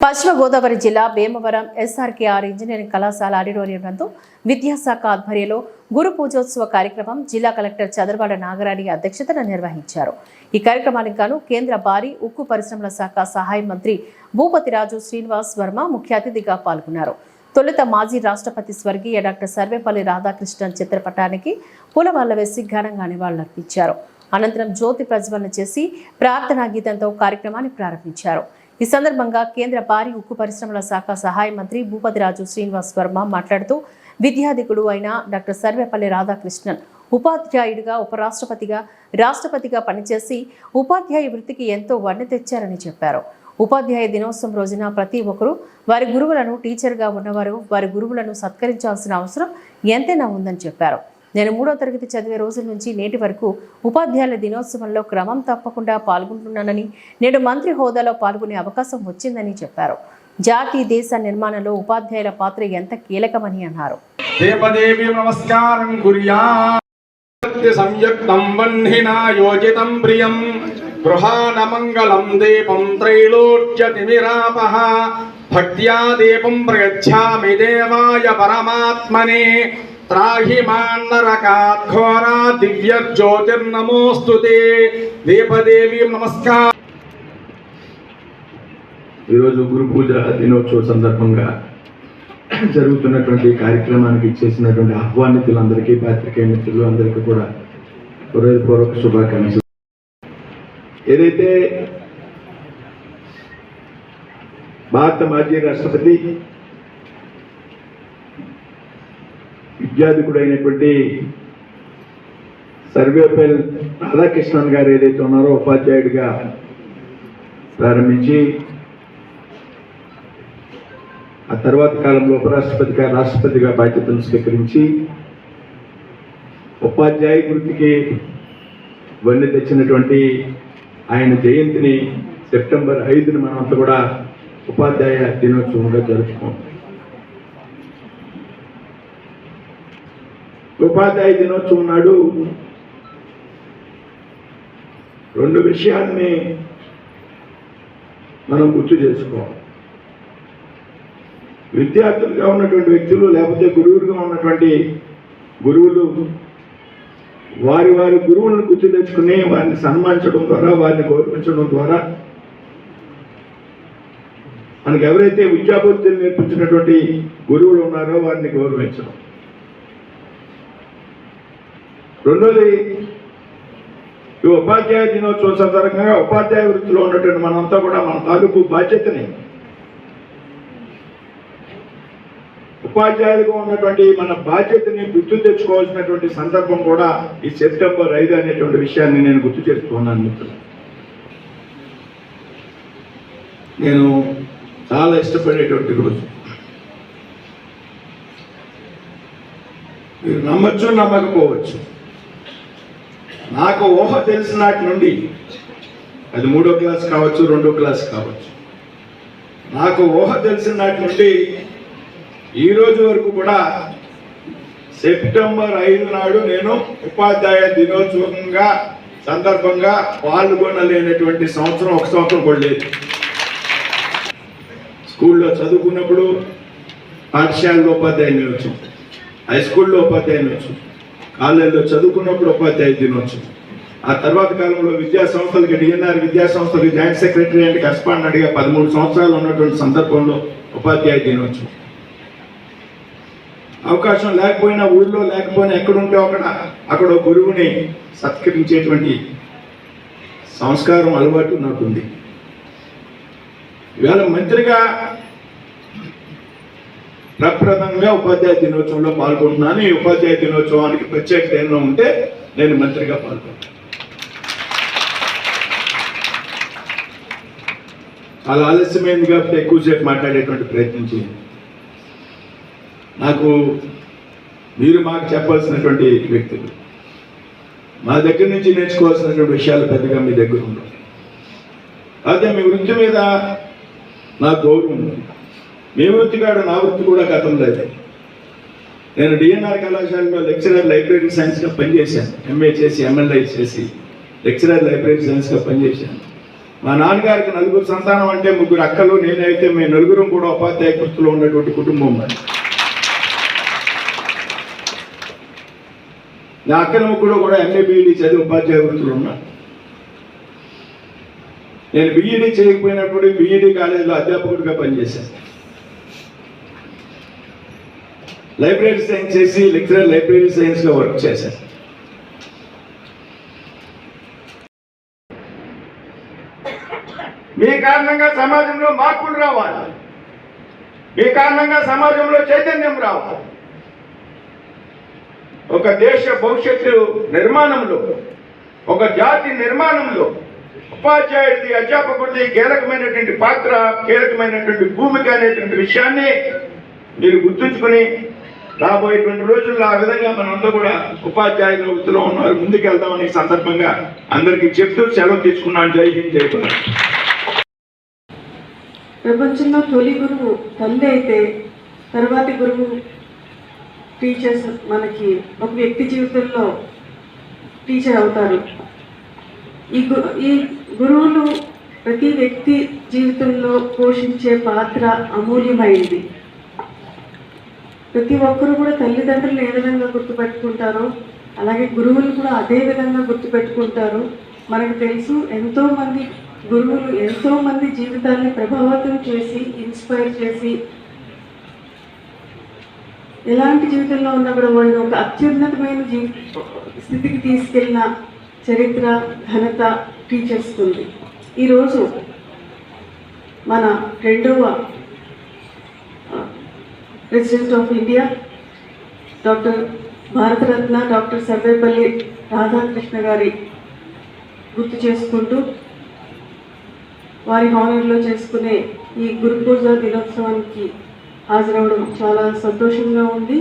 పశ్చిమ గోదావరి జిల్లా Bhimavaram SRKR engineering కళాశాల ఆడిటోరియం నందు విద్యాశాఖ ఆధ్వర్యంలో గురు పూజోత్సవ కార్యక్రమం జిల్లా కలెక్టర్ చంద్రబాడ నాగరాణి అధ్యక్షతన నిర్వహించారు. ఈ కార్యక్రమానికి గాను కేంద్ర భారీ ఉక్కు పరిశ్రమల శాఖ సహాయ మంత్రి భూపతిరాజు శ్రీనివాస్ వర్మ ముఖ్య అతిథిగా పాల్గొన్నారు. తొలుత మాజీ రాష్ట్రపతి స్వర్గీయ డాక్టర్ సర్వేపల్లి రాధాకృష్ణన్ చిత్రపటానికి పూలమాల వేసి ఘనంగా నివాళులర్పించారు. అనంతరం జ్యోతి ప్రజ్వలన చేసి ప్రార్థనా గీతంతో కార్యక్రమాన్ని ప్రారంభించారు. ఈ సందర్భంగా కేంద్ర భారీ ఉక్కు పరిశ్రమల శాఖ సహాయ మంత్రి భూపతిరాజు శ్రీనివాస్ వర్మ మాట్లాడుతూ విద్యాధికుడు అయిన డాక్టర్ సర్వేపల్లి రాధాకృష్ణన్ ఉపాధ్యాయుడిగా ఉపరాష్ట్రపతిగా రాష్ట్రపతిగా పనిచేసి ఉపాధ్యాయ వృత్తికి ఎంతో వన్నె తెచ్చారని చెప్పారు. ఉపాధ్యాయ దినోత్సవం రోజున ప్రతి ఒక్కరూ వారి గురువులను టీచర్గా ఉన్నవారు వారి గురువులను సత్కరించాల్సిన అవసరం ఎంతైనా ఉందని చెప్పారు. నేను మూడో తరగతి చదివే రోజుల నుంచి నేటి వరకు ఉపాధ్యాయుల దినోత్సవంలో క్రమం తప్పకుండా పాల్గొంటున్నానని నేడు మంత్రి హోదాలో పాల్గొనే అవకాశం వచ్చిందని చెప్పారు. జాతి దేశ నిర్మాణంలో ఉపాధ్యాయుల పాత్ర ఎంత కీలకమని అన్నారు. దేవదేవి నమస్కారం గృహానమంగళం దీపం త్రైలోక్యతిమిరాపః భక్త్యా దీపం ప్రయచ్ఛామి దేవాయ పరమాత్మనే. త్రాహిమాన్నరకాఘోరా దివ్య జ్యోతిర్నమోస్తు దీపదేవి నమస్కారం ఈరోజు గురు పూజ దినోత్సవ సందర్భంగా జరుగుతున్నటువంటి కార్యక్రమానికి ఇచ్చేసినటువంటి ఆహ్వానితులందరికీ పాత్రికేయ మిత్రులు అందరికీ కూడా హృదయపూర్వక శుభాకాంక్షలు. ఏదైతే భారత మాజీ రాష్ట్రపతి విద్యాధికుడైనటువంటి సర్వేపల్లి రాధాకృష్ణన్ గారు ఏదైతే ఉన్నారో ఉపాధ్యాయుడిగా ప్రారంభించి ఆ తర్వాత కాలంలో ఉపరాష్ట్రపతిగా రాష్ట్రపతిగా బాధ్యతలు స్వీకరించి ఉపాధ్యాయ వృత్తికి వన్నె తెచ్చినటువంటి ఆయన జయంతిని సెప్టెంబర్ ఐదున మనంతా కూడా ఉపాధ్యాయ దినోత్సవంగా జరుపుకుంటాం ఉపాధ్యాయ దినోత్సవం నాడు రెండు విషయాల్ని మనం గుర్తు చేసుకోవాలి. విద్యార్థులుగా ఉన్నటువంటి వ్యక్తులు లేకపోతే గురువులుగా ఉన్నటువంటి గురువులు వారి వారి గురువులను గుర్తు తెచ్చుకుని వారిని సన్మానించడం ద్వారా వారిని గౌరవించడం ద్వారా మనకు ఎవరైతే విద్యాబుద్ధులు నేర్పించినటువంటి గురువులు ఉన్నారో వారిని గౌరవించడం. రెండోది ఈ ఉపాధ్యాయ దినోత్సవం సందర్భంగా ఉపాధ్యాయ వృత్తిలో ఉన్నటువంటి మనంతా కూడా మన తాలూకు బాధ్యతని. ఉపాధ్యాయులుగా ఉన్నటువంటి మన బాధ్యతని గుర్తు తెచ్చుకోవాల్సినటువంటి సందర్భం కూడా ఈ సెప్టెంబర్ ఐదు అనేటువంటి విషయాన్ని నేను గుర్తు చేస్తున్నాను మిత్రులు. నేను చాలా ఇష్టపడేటువంటి రోజు. మీరు నమ్మచ్చు నమ్మకపోవచ్చు. నాకు ఊహ తెలిసినాటి నుండి అది మూడో క్లాస్ కావచ్చు రెండో క్లాస్ కావచ్చు. నాకు ఊహ తెలిసిన నాటి నుండి ఈరోజు వరకు కూడా సెప్టెంబర్ ఐదు నాడు నేను ఉపాధ్యాయ దినోత్సవంగా సందర్భంగా పాల్గొనలేనటువంటి సంవత్సరం ఒక సంవత్సరం కూడా లేదు. స్కూల్లో చదువుకున్నప్పుడు పాఠశాలలో ఉపాధ్యాయ దినోత్సవం హై స్కూల్లో ఉపాధ్యాయ వచ్చు కాలేజీలో చదువుకున్నప్పుడు ఉపాధ్యాయ దినోత్సవం. ఆ తర్వాత కాలంలో విద్యా సంస్థలకి డిఎన్ఆర్ విద్యా సంస్థలకి జాయింట్ సెక్రటరీ అండ్ కరస్పాండెంట్గా పదమూడు సంవత్సరాలు ఉన్నటువంటి సందర్భంలో ఉపాధ్యాయ దినోత్సవం. అవకాశం లేకపోయినా ఊళ్ళో లేకపోయినా ఎక్కడుంటే అక్కడ అక్కడ గురువుని సత్కరించేటువంటి సంస్కారం అలవాటు నాకుంది. ఇవాళ మంత్రిగా ప్రప్రదంగా ఉపాధ్యాయ దినోత్సవంలో పాల్గొంటున్నాను. ఈ ఉపాధ్యాయ దినోత్సవానికి ప్రత్యేక ఏమైనా ఉంటే నేను మంత్రిగా పాల్గొంటాను. చాలా ఆలస్యమైంది కాబట్టి ఎక్కువసేపు మాట్లాడేటువంటి ప్రయత్నం చేయండి. నాకు మీరు మాకు చెప్పాల్సినటువంటి వ్యక్తులు మా దగ్గర నుంచి నేర్చుకోవాల్సినటువంటి విషయాలు పెద్దగా మీ దగ్గర ఉండవు. అదే మీ వృత్తి మీద నాకు గౌరవం ఉంది. మీ వృత్తి కాదు నా వృత్తి కూడా గతంలో అయితే నేను డిఎన్ఆర్ కళాశాలలో లెక్చరర్ లైబ్రరీ సైన్స్గా పనిచేశాను. ఎంఏ చేసి ఎమ్మెల్యే చేసి లెక్చరర్ లైబ్రరీ సైన్స్గా పనిచేశాను. మా నాన్నగారికి నలుగురు సంతానం అంటే ముగ్గురు అక్కలు నేనైతే మేము నలుగురం కూడా ఉపాధ్యాయ వృత్తిలో ఉన్నటువంటి కుటుంబం మరి నా అక్కల ముగ్గురు కూడా ఎంఏ బీఈడి చదివి ఉపాధ్యాయ వృత్తులు ఉన్నారు. నేను బిఈడి చేయకపోయినప్పుడు బిఈడి కాలేజీలో అధ్యాపకుడిగా పనిచేశాను. లైబ్రరీ సైన్స్ చేసి లెక్చరర్ లైబ్రరీ సైన్స్లో వర్క్ చేశాను. మీ కారణంగా సమాజంలో మార్పులు రావాలి. మీ కారణంగా సమాజంలో చైతన్యం రావాలి. ఒక దేశ భవిష్యత్తు నిర్మాణంలో ఒక జాతి నిర్మాణంలో ఉపాధ్యాయుడిది అధ్యాపకుడిది కీలకమైనటువంటి పాత్ర కీలకమైనటువంటి భూమిక అనేటువంటి విషయాన్ని మీరు గుర్తుంచుకొని రాబోయేటువంటి రోజుల్లో ఆ విధంగా మనంతా కూడా ఉపాధ్యాయుల వృత్తిలో ఉన్నారు. ముందుకెళ్దామని సందర్భంగా అందరికీ చెప్తూ సెలవు తీసుకున్నాను. జై హింద్ జై భారత్. ప్రపంచంలో తొలి గురువు తల్లి అయితే తర్వాతి గురువు టీచర్స్ మనకి ఒక వ్యక్తి జీవితంలో టీచర్ అవుతారు. ఈ గు ఈ గురువులు ప్రతి వ్యక్తి జీవితంలో పోషించే పాత్ర అమూల్యమైంది ప్రతి ఒక్కరు కూడా తల్లిదండ్రులు ఏ విధంగా గుర్తుపెట్టుకుంటారో అలాగే గురువులు కూడా అదే విధంగా గుర్తుపెట్టుకుంటారు. మనకు తెలుసు ఎంతోమంది గురువులు ఎంతోమంది జీవితాన్ని ప్రభావితం చేసి ఇన్స్పైర్ చేసి ఎలాంటి జీవితంలో ఉన్నా కూడా వాళ్ళు ఒక అత్యున్నతమైన జీవి స్థితికి తీసుకెళ్ళిన చరిత్ర ఘనత టీచర్స్ ఉంది ఈరోజు మన రెండవ president of India doctor Bharat Ratna doctor Sarvepalli Radhakrishna గారి గుర్తు చేసుకుంటూ వారి హానర్లో చేసుకునే ఈ గురు పూజ దినోత్సవానికి హాజరవడం చాలా సంతోషంగా ఉంది.